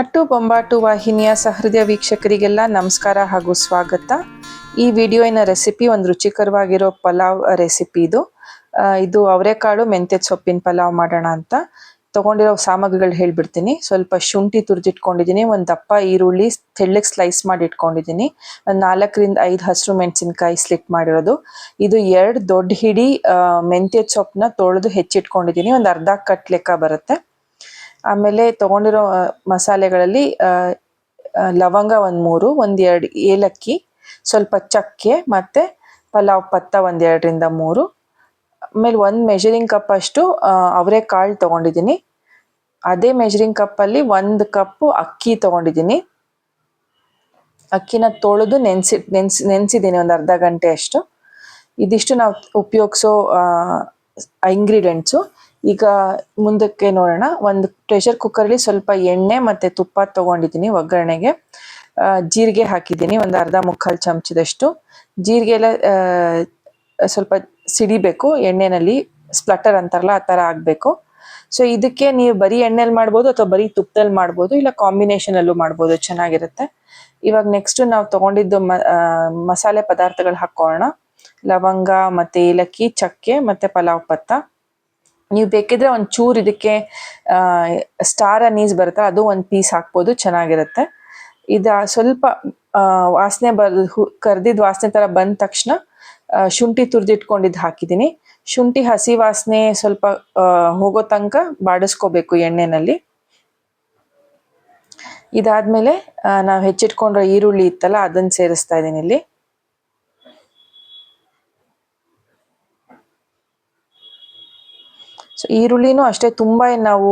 ಅಟ್ಟು ಬೊಂಬಾಟು ವಾಹಿನಿಯ ಸಹೃದಯ ವೀಕ್ಷಕರಿಗೆಲ್ಲ ನಮಸ್ಕಾರ ಹಾಗೂ ಸ್ವಾಗತ. ಈ ವಿಡಿಯೋವಿನ ರೆಸಿಪಿ ಒಂದು ರುಚಿಕರವಾಗಿರೋ ಪಲಾವ್ ರೆಸಿಪಿ ಇದು. ಇದು ಅವರೆಕಾಳು ಮೆಂತ್ಯ ಸೊಪ್ಪಿನ ಪಲಾವ್ ಮಾಡೋಣ ಅಂತ. ತಗೊಂಡಿರೋ ಸಾಮಗ್ರಿಗಳು ಹೇಳ್ಬಿಡ್ತೀನಿ. ಸ್ವಲ್ಪ ಶುಂಠಿ ತುರಿದಿಟ್ಕೊಂಡಿದ್ದೀನಿ. ಒಂದು ದಪ್ಪ ಈರುಳ್ಳಿ ತೆಳ್ಳಗೆ ಸ್ಲೈಸ್ ಮಾಡಿ ಇಟ್ಕೊಂಡಿದ್ದೀನಿ. ಒಂದು ನಾಲ್ಕರಿಂದ ಐದು ಹಸಿರು ಮೆಣಸಿನ್ಕಾಯಿ ಸ್ಲಿಟ್ ಮಾಡಿರೋದು. ಇದು ಎರಡು ದೊಡ್ಡ ಹಿಡಿ ಮೆಂತ್ಯ ಸೊಪ್ಪನ್ನ ತೊಳೆದು ಹೆಚ್ಚಿಟ್ಕೊಂಡಿದ್ದೀನಿ. ಒಂದು ಅರ್ಧ ಕಟ್ ಲೆಕ್ಕ ಬರುತ್ತೆ. ಆಮೇಲೆ ತಗೊಂಡಿರೋ ಮಸಾಲೆಗಳಲ್ಲಿ ಲವಂಗ ಒಂದು ಮೂರು ಒಂದೆರಡು ಏಲಕ್ಕಿ, ಸ್ವಲ್ಪ ಚಕ್ಕೆ ಮತ್ತು ಪಲಾವ್ ಪತ್ತ ಒಂದೆರಡರಿಂದ ಮೂರು. ಆಮೇಲೆ ಒಂದು ಮೆಷರಿಂಗ್ ಕಪ್ ಅಷ್ಟು ಅವರೆಕಾಳು ತೊಗೊಂಡಿದ್ದೀನಿ. ಅದೇ ಮೆಷರಿಂಗ್ ಕಪ್ಪಲ್ಲಿ ಒಂದು ಕಪ್ಪು ಅಕ್ಕಿ ತೊಗೊಂಡಿದ್ದೀನಿ. ಅಕ್ಕಿನ ತೊಳೆದು ನೆನೆಸಿ ನೆನೆಸಿ, ನೆನೆಸಿದ್ದೀನಿ ಒಂದು ಅರ್ಧ ಗಂಟೆ ಅಷ್ಟು. ಇದಿಷ್ಟು ನಾವು ಉಪಯೋಗಿಸೋ ಇಂಗ್ರೀಡಿಯೆಂಟ್ಸು ಈಗ ಮುಂದಕ್ಕೆ ನೋಡೋಣ. ಒಂದು ಪ್ರೆಷರ್ ಕುಕ್ಕರಲ್ಲಿ ಸ್ವಲ್ಪ ಎಣ್ಣೆ ಮತ್ತು ತುಪ್ಪ ತೊಗೊಂಡಿದ್ದೀನಿ ಒಗ್ಗರಣೆಗೆ. ಜೀರಿಗೆ ಹಾಕಿದ್ದೀನಿ. ಒಂದು ಅರ್ಧ ಮುಕ್ಕಾಲು ಚಮಚದಷ್ಟು. ಜೀರಿಗೆ ಎಲ್ಲ ಸ್ವಲ್ಪ ಸಿಡಿಬೇಕು. ಎಣ್ಣೆನಲ್ಲಿ ಸ್ಪ್ಲಟರ್ ಅಂತಾರಲ್ಲ, ಆ ಥರ ಆಗಬೇಕು ಸೊ ಇದಕ್ಕೆ ನೀವು ಬರೀ ಎಣ್ಣೆಲಿ ಮಾಡ್ಬೋದು ಅಥವಾ ಬರೀ ತುಪ್ಪದಲ್ಲಿ ಮಾಡ್ಬೋದು? ಇಲ್ಲ ಕಾಂಬಿನೇಷನಲ್ಲೂ ಮಾಡ್ಬೋದು? ಚೆನ್ನಾಗಿರುತ್ತೆ. ಇವಾಗ ನೆಕ್ಸ್ಟ್ ನಾವು ತೊಗೊಂಡಿದ್ದು ಮಸಾಲೆ ಪದಾರ್ಥಗಳು ಹಾಕೋಣ ಲವಂಗ ಮತ್ತು ಏಲಕ್ಕಿ, ಚಕ್ಕೆ ಮತ್ತು ಪಲಾವ್ ಪತ್ತ. ನೀವು ಬೇಕಿದ್ರೆ ಒಂದು ಚೂರು ಇದಕ್ಕೆ ಸ್ಟಾರ್ ಅನೀಸ್ ಬರುತ್ತೆ ಅದು ಒಂದು ಪೀಸ್ ಹಾಕ್ಬೋದು, ಚೆನ್ನಾಗಿರುತ್ತೆ. ಇದು ಸ್ವಲ್ಪ ವಾಸನೆ ಬರ್ ಕರ್ದಿದ್ ವಾಸನೆ ಥರ ಬಂದ ತಕ್ಷಣ ಶುಂಠಿ ತುರಿದಿಟ್ಕೊಂಡಿದ್ದು ಹಾಕಿದ್ದೀನಿ ಶುಂಠಿ ಹಸಿ ವಾಸನೆ ಸ್ವಲ್ಪ ಹೋಗೋ ತನಕ ಬಾಡಿಸ್ಕೋಬೇಕು ಎಣ್ಣೆನಲ್ಲಿ. ಇದಾದ್ಮೇಲೆ ನಾವು ಹೆಚ್ಚಿಟ್ಕೊಂಡಿರೋ ಈರುಳ್ಳಿ ಇತ್ತಲ್ಲ ಅದನ್ನು ಸೇರಿಸ್ತಾ ಇದ್ದೀನಿ ಇಲ್ಲಿ. ಸೊ ಈರುಳ್ಳಿನೂ ಅಷ್ಟೇ ತುಂಬ ನಾವು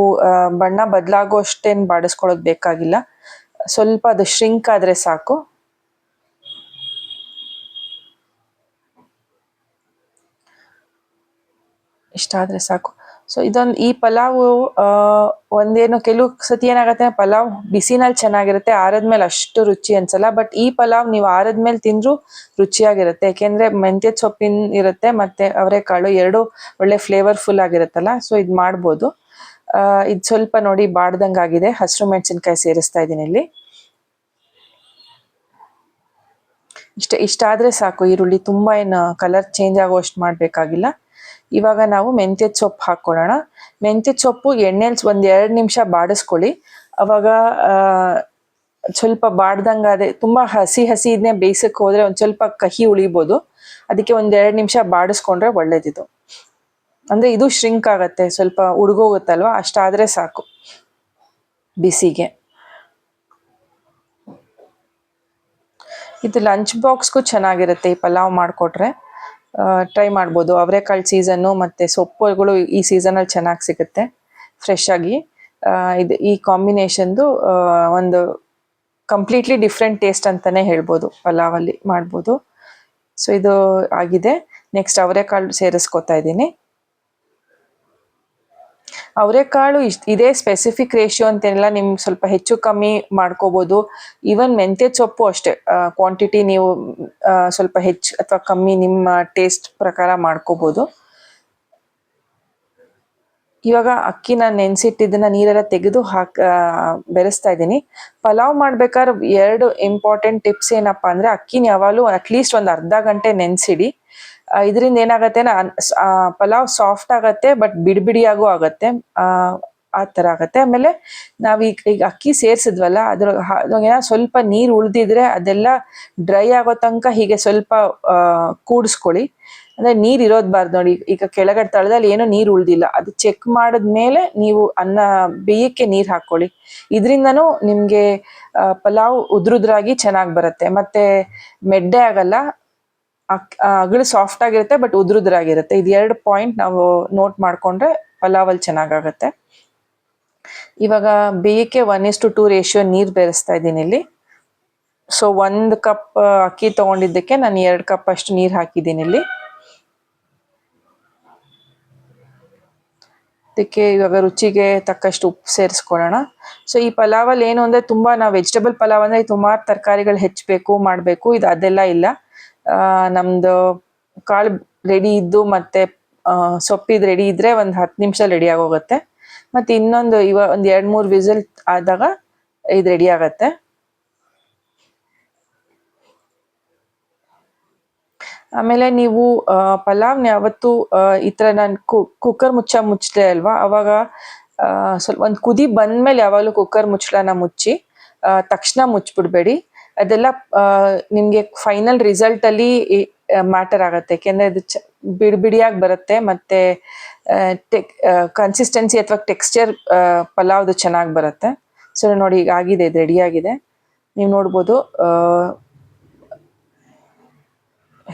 ಬಣ್ಣ ಬದಲಾಗೋ ಅಷ್ಟೇನು ಬಾಡಿಸ್ಕೊಳ್ಳೋದು ಬೇಕಾಗಿಲ್ಲ. ಸ್ವಲ್ಪ ಅದು ಶ್ರಿಂಕ್ ಆದರೆ ಸಾಕು. ಇಷ್ಟಾದರೆ ಸಾಕು. ಸೊ ಇದೊಂದು ಈ ಪಲಾವು ಒಂದೇನು ಕೆಲವು ಸತಿ ಏನಾಗುತ್ತೆ, ಪಲಾವ್ ಬಿಸಿನಲ್ಲಿ ಚೆನ್ನಾಗಿರುತ್ತೆ, ಆರದ್ಮೇಲೆ ಅಷ್ಟು ರುಚಿ ಅನ್ಸಲ್ಲ, ಬಟ್ ಈ ಪಲಾವ್ ನೀವು ಆರದ್ಮೇಲೆ ತಿಂದ್ರು ರುಚಿಯಾಗಿರುತ್ತೆ. ಯಾಕೆಂದ್ರೆ ಮೆಂತ್ಯ ಸೊಪ್ಪಿನ ಇರುತ್ತೆ, ಮತ್ತೆ ಅವರೆಕಾಳು ಎರಡು ಒಳ್ಳೆ ಫ್ಲೇವರ್ಫುಲ್ ಆಗಿರುತ್ತಲ್ಲ ಸೊ ಇದು ಮಾಡ್ಬೋದು. ಇದು ಸ್ವಲ್ಪ ನೋಡಿ ಬಾಡ್ದಂಗೆ ಆಗಿದೆ ಹಸಿರು ಮೆಣಸಿನ್ಕಾಯಿ ಸೇರಿಸ್ತಾ ಇದ್ದೀನಿ ಇಲ್ಲಿ. ಇಷ್ಟ ಇಷ್ಟಾದರೆ ಸಾಕು, ಈರುಳ್ಳಿ ತುಂಬ ಏನು ಕಲರ್ ಚೇಂಜ್ ಆಗುವಷ್ಟು ಮಾಡಬೇಕಾಗಿಲ್ಲ. ಇವಾಗ ನಾವು ಮೆಂತ್ಯ ಸೊಪ್ಪು ಹಾಕ್ಕೊಳ್ಳೋಣ. ಮೆಂತ್ಯ ಸೊಪ್ಪು ಎಣ್ಣೆಲ್ ಒಂದ್ ಎರಡು ನಿಮಿಷ ಬಾಡಿಸ್ಕೊಳ್ಳಿ. ಅವಾಗ ಸ್ವಲ್ಪ ಬಾಡ್ದಂಗಾದ್ರೆ ತುಂಬಾ ಹಸಿ ಹಸಿ ಇದನ್ನೇ ಬೇಯಿಸಕ್ ಹೋದ್ರೆ ಒಂದ್ ಸ್ವಲ್ಪ ಕಹಿ ಉಳಿಬೋದು. ಅದಕ್ಕೆ ಒಂದ್ ಎರಡು ನಿಮಿಷ ಬಾಡಿಸ್ಕೊಂಡ್ರೆ ಒಳ್ಳೇದಿದು. ಅಂದ್ರೆ ಇದು ಶ್ರಿಂಕ್ ಆಗತ್ತೆ, ಸ್ವಲ್ಪ ಉಡ್ಗೋಗುತ್ತಲ್ವ? ಅಷ್ಟಾದ್ರೆ ಸಾಕು. ಬಿಸಿಗೆ. ಇದು ಲಂಚ್ ಬಾಕ್ಸ್ಗೂ ಚೆನ್ನಾಗಿರುತ್ತೆ ಈ ಪಲಾವ್ ಮಾಡಿಕೊಟ್ರೆ. ಟ್ರೈ ಮಾಡ್ಬೋದು. ಅವರೆಕಾಳು ಸೀಸನ್ನು ಮತ್ತು ಸೊಪ್ಪುಗಳು ಈ ಸೀಸನಲ್ಲಿ ಚೆನ್ನಾಗಿ ಸಿಗುತ್ತೆ. ಫ್ರೆಶ್ ಆಗಿ. ಇದು ಈ ಕಾಂಬಿನೇಷನ್ದು ಒಂದು ಕಂಪ್ಲೀಟ್ಲಿ ಡಿಫ್ರೆಂಟ್ ಟೇಸ್ಟ್ ಅಂತಲೇ ಹೇಳ್ಬೋದು. ಪಲಾವಲ್ಲಿ ಮಾಡ್ಬೋದು. ಸೊ ಇದು ಆಗಿದೆ. ನೆಕ್ಸ್ಟ್ ಅವರೆಕಾಳು ಸೇರಿಸ್ಕೊತಾ ಇದ್ದೀನಿ. ಅವರೆಕಾಳು ಇಷ್ಟ, ಇದೇ ಸ್ಪೆಸಿಫಿಕ್ ರೇಷಿಯೋ ಅಂತೇನಿಲ್ಲ ನಿಮ್ಗೆ ಸ್ವಲ್ಪ ಹೆಚ್ಚು ಕಮ್ಮಿ ಮಾಡ್ಕೋಬೋದು. ಈವನ್ ಮೆಂತ್ಯ ಸೊಪ್ಪು ಅಷ್ಟೇ ಕ್ವಾಂಟಿಟಿ ನೀವು ಸ್ವಲ್ಪ ಹೆಚ್ಚು ಅಥವಾ ಕಮ್ಮಿ ನಿಮ್ಮ ಟೇಸ್ಟ್ ಪ್ರಕಾರ ಮಾಡ್ಕೋಬೋದು. ಇವಾಗ ಅಕ್ಕಿನ ನೆನೆಸಿಟ್ಟಿದ್ದನ್ನ ನೀರೆಲ್ಲ ತೆಗೆದು ಹಾಕ್ ಬೆರೆಸ್ತಾ ಇದ್ದೀನಿ. ಪಲಾವ್ ಮಾಡ್ಬೇಕಾದ್ರೆ ಎರಡು ಇಂಪಾರ್ಟೆಂಟ್ ಟಿಪ್ಸ್ ಏನಪ್ಪಾ ಅಂದ್ರೆ ಅಕ್ಕಿನ ಯಾವಾಗಲೂ ಅಟ್ಲೀಸ್ಟ್ ಒಂದು ಅರ್ಧ ಗಂಟೆ ನೆನೆಸಿಡಿ. ಇದರಿಂದ ಏನಾಗತ್ತೆ ಪಲಾವ್ ಸಾಫ್ಟ್ ಆಗತ್ತೆ ಬಟ್ ಬಿಡಿಬಿಡಿಯಾಗೂ ಆಗತ್ತೆ. ಆ, ಥರ ಆಗತ್ತೆ. ಆಮೇಲೆ ನಾವು ಈಗ ಈಗ ಅಕ್ಕಿ ಸೇರಿಸಿದ್ವಲ್ಲ ಅದ್ರ ಏನೋ ಸ್ವಲ್ಪ ನೀರು ಉಳಿದಿದ್ರೆ ಅದೆಲ್ಲ ಡ್ರೈ ಆಗೋ ತನಕ ಹೀಗೆ ಸ್ವಲ್ಪ ಕೂಡಿಸ್ಕೊಳ್ಳಿ. ಅಂದ್ರೆ ನೀರು ಇರೋದ್ಬಾರ್ದು ನೋಡಿ ಈಗ ಕೆಳಗಡೆ ತಳದಲ್ಲಿ ಏನೂ ನೀರು ಉಳ್ದಿಲ್ಲ. ಅದು ಚೆಕ್ ಮಾಡಿದ್ಮೇಲೆ ನೀವು ಅನ್ನ ಬೇಯಕ್ಕೆ ನೀರು ಹಾಕೊಳ್ಳಿ. ಇದರಿಂದನೂ ನಿಮಗೆ ಪಲಾವ್ ಉದ್ರುದ್ರಾಗಿ ಚೆನ್ನಾಗಿ ಬರುತ್ತೆ. ಮತ್ತೆ ಮೆಡ್ಡೆ ಆಗಲ್ಲ. ಅಗಳು ಸಾಫ್ಟ್ ಆಗಿರುತ್ತೆ ಬಟ್ ಉದ್ರುದ್ರಾಗಿರುತ್ತೆ. ಇದು ಎರಡು ಪಾಯಿಂಟ್ ನಾವು ನೋಟ್ ಮಾಡ್ಕೊಂಡ್ರೆ ಪಲಾವಲ್ಲಿ ಚೆನ್ನಾಗಾಗತ್ತೆ. ಇವಾಗ ಬೇಯಕ್ಕೆ one is to two ratio ನೀರು ಬೆರೆಸ್ತಾ ಇದ್ದೀನಿ ಇಲ್ಲಿ. ಸೊ ಒಂದು ಕಪ್ ಅಕ್ಕಿ ತಗೊಂಡಿದ್ದಕ್ಕೆ ನಾನು ಎರಡು ಕಪ್ ಅಷ್ಟು ನೀರು ಹಾಕಿದ್ದೀನಿ ಇಲ್ಲಿ. ಇದಕ್ಕೆ ಇವಾಗ ರುಚಿಗೆ ತಕ್ಕಷ್ಟು ಉಪ್ಪು ಸೇರಿಸ್ಕೊಳ್ಳೋಣ. ಸೊ ಈ ಪಲಾವ್ ಅಲ್ಲಿ ಏನು ಅಂದ್ರೆ ತುಂಬಾ ನಾವು ವೆಜಿಟೇಬಲ್ ಪಲಾವ್ ಅಂದ್ರೆ ಸುಮಾರು ತರಕಾರಿಗಳು ಹೆಚ್ಚಬೇಕು ಮಾಡಬೇಕು. ಇದು ಅದೆಲ್ಲ ಇಲ್ಲ. ನಮ್ದು ಕಾಳು ರೆಡಿ ಇದ್ದು ಮತ್ತೆ ಸೊಪ್ಪಿದು ರೆಡಿ ಇದ್ರೆ ಒಂದು ಹತ್ತು ನಿಮಿಷ ರೆಡಿ ಆಗೋಗುತ್ತೆ. ಮತ್ತೆ ಇನ್ನೊಂದು ಇವ, ಒಂದು ಎರಡು ಮೂರು ವಿಸಿಲ್ ಆದಾಗ ಇದು ರೆಡಿ ಆಗತ್ತೆ. ಆಮೇಲೆ ನೀವು ಪಲಾವ್ ಯಾವತ್ತು ಈ ಥರ ನಾನು ಕುಕ್ಕರ್ ಮುಚ್ಚ ಮುಚ್ಚಿದೆ ಅಲ್ವಾ? ಅವಾಗ ಸ್ವಲ್ಪ ಒಂದು ಕುದಿ ಬಂದ್ಮೇಲೆ ಯಾವಾಗಲೂ ಕುಕ್ಕರ್ ಮುಚ್ಚಳನ ಮುಚ್ಚಿ ತಕ್ಷಣ ಮುಚ್ಚಿಬಿಡ್ಬೇಡಿ ಅದೆಲ್ಲ ನಿಮ್ಗೆ ಫೈನಲ್ ರಿಸಲ್ಟ್ ಅಲ್ಲಿ ಮ್ಯಾಟರ್ ಆಗತ್ತೆ. ಯಾಕೆಂದ್ರೆ ಅದು ಬಿಡಿ, ಬಿಡಿಯಾಗಿ ಬರುತ್ತೆ ಮತ್ತೆ ಕನ್ಸಿಸ್ಟೆನ್ಸಿ ಅಥವಾ ಟೆಕ್ಸ್ಚರ್ ಪಲಾವ್ದು ಚೆನ್ನಾಗಿ ಬರುತ್ತೆ. ಸೊ ನೋಡಿ ಈಗ ಆಗಿದೆ, ಇದು ರೆಡಿ ಆಗಿದೆ. ನೀವು ನೋಡ್ಬೋದು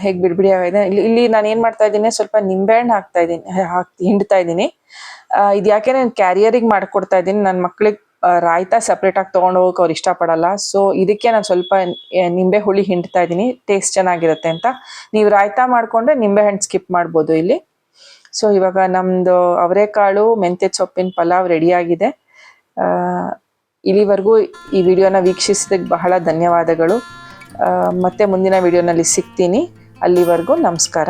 ಹೇಗ್ ಹೇಗೆ ಬಿಡಿ ಬಿಡಿ ಆಗಿದೆ. ಇಲ್ಲಿ ಇಲ್ಲಿ ನಾನು ಏನು ಮಾಡ್ತಾ ಇದ್ದೀನಿ, ಸ್ವಲ್ಪ ನಿಂಬೆಹಣ್ಣು ಹಾಕ್ತಾ ಇದ್ದೀನಿ ಹಿಂಡ್ತಾ ಇದ್ದೀನಿ. ಇದು ಯಾಕೆ ನಾನು ಕ್ಯಾರಿಯರಿಗೆ ಮಾಡ್ಕೊಡ್ತಾ ಇದ್ದೀನಿ ನನ್ನ ಮಕ್ಳಿಗೆ ರಾಯ್ತ ಸಪ್ರೇಟಾಗಿ ತೊಗೊಂಡು ಹೋಗೋಕೆ ಅವ್ರು ಇಷ್ಟಪಡಲ್ಲ. ಸೊ ಇದಕ್ಕೆ ನಾನು ಸ್ವಲ್ಪ ನಿಂಬೆ ಹುಳಿ ಹಿಂಡ್ತಾ ಇದ್ದೀನಿ ಟೇಸ್ಟ್ ಚೆನ್ನಾಗಿರುತ್ತೆ ಅಂತ. ನೀವು ರಾಯ್ತ ಮಾಡಿಕೊಂಡ್ರೆ ನಿಂಬೆಹಣ್ಣು ಸ್ಕಿಪ್ ಮಾಡ್ಬೋದು ಇಲ್ಲಿ. ಸೊ ಇವಾಗ ನಮ್ಮದು ಅವರೆಕಾಳು, ಮೆಂತ್ಯ ಸೊಪ್ಪಿನ ಪಲಾವ್ ರೆಡಿಯಾಗಿದೆ ಇಲ್ಲಿವರೆಗೂ ಈ ವಿಡಿಯೋನ ವೀಕ್ಷಿಸಿದಕ್ಕೆ ಬಹಳ ಧನ್ಯವಾದಗಳು. ಮತ್ತೆ ಮುಂದಿನ ವಿಡಿಯೋನಲ್ಲಿ ಸಿಗ್ತೀನಿ. ಅಲ್ಲಿವರೆಗೂ ನಮಸ್ಕಾರ.